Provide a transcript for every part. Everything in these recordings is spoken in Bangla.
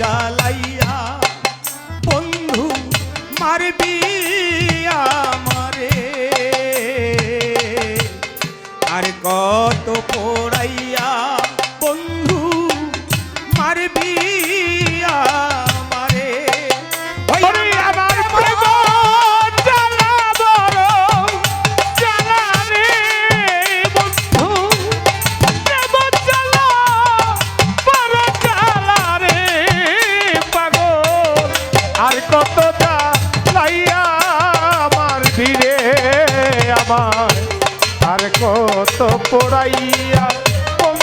জ্বালাইয়া বন্ধু মারবি আমারে। আর কত পড়াইয়া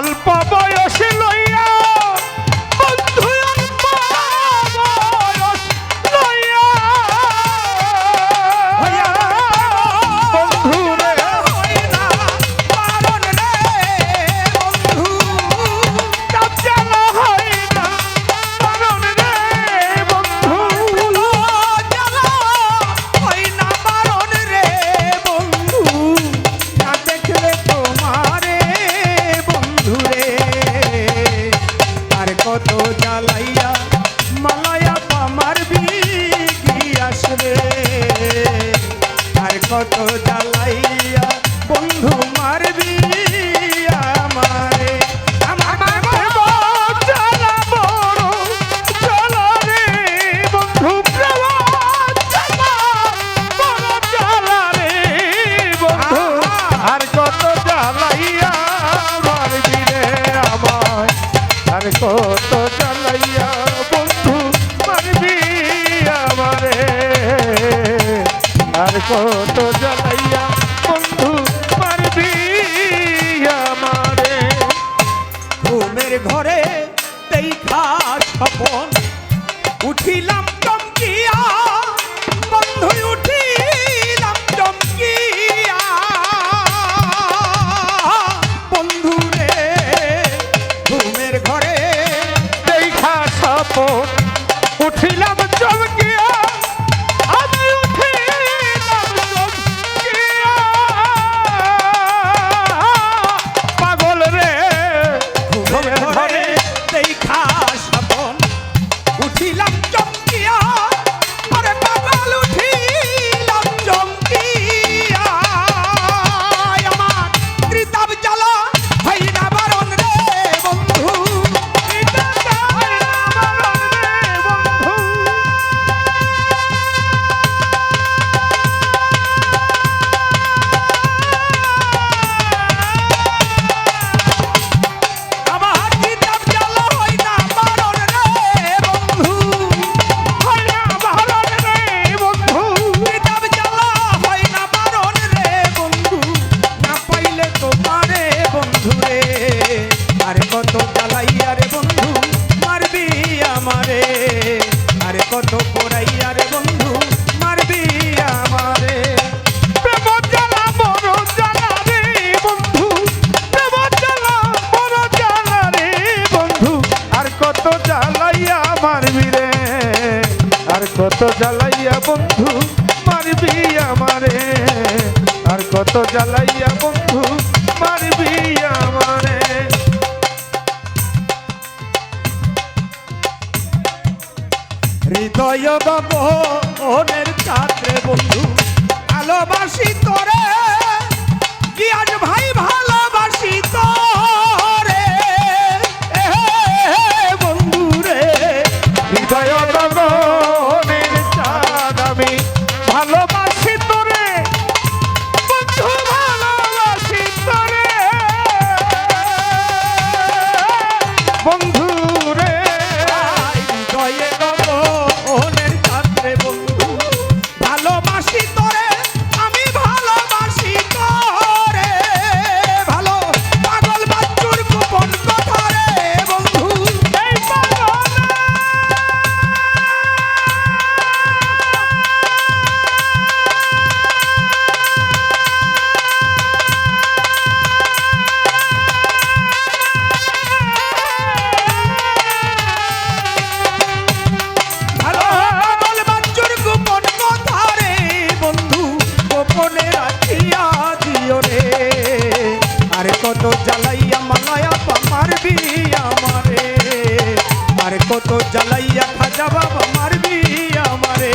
al পারবি কি আসবে? আর কত জ্বালাইয়া বন্ধু মারবি আমারে? কত চালাইয়া কত জ্বালাইয়া বন্ধু পারবি আমারে। ঘুমের ঘরে দেখা স্বপন উঠিলাম চমকিয়া বন্ধু উঠি কত জ্বালাইয়া বন্ধু, মারবি আমারে। আর কত জ্বালাইয়া বন্ধু, মারবি আমারে। হৃদয় বাবনের কাছে বন্ধু, ভালোবাসি তোরে। কি আজ ভাই, ভালোবাসি তোর। Bang. কত জ্বালাইয়া মালায়া মারবি আমারে? আর কত জ্বালাইয়া খাজা বাবা মারবি আমারে?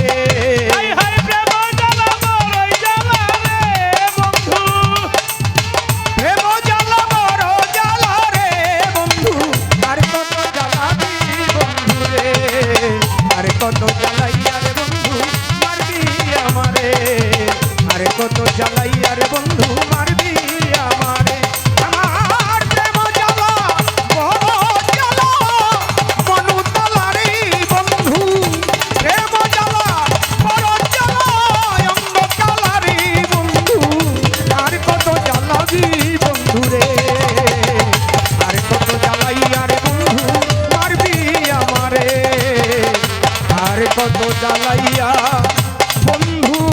কত জ্বালাই আর বন্ধু মারবি আমারে? পাইয়া বন্ধু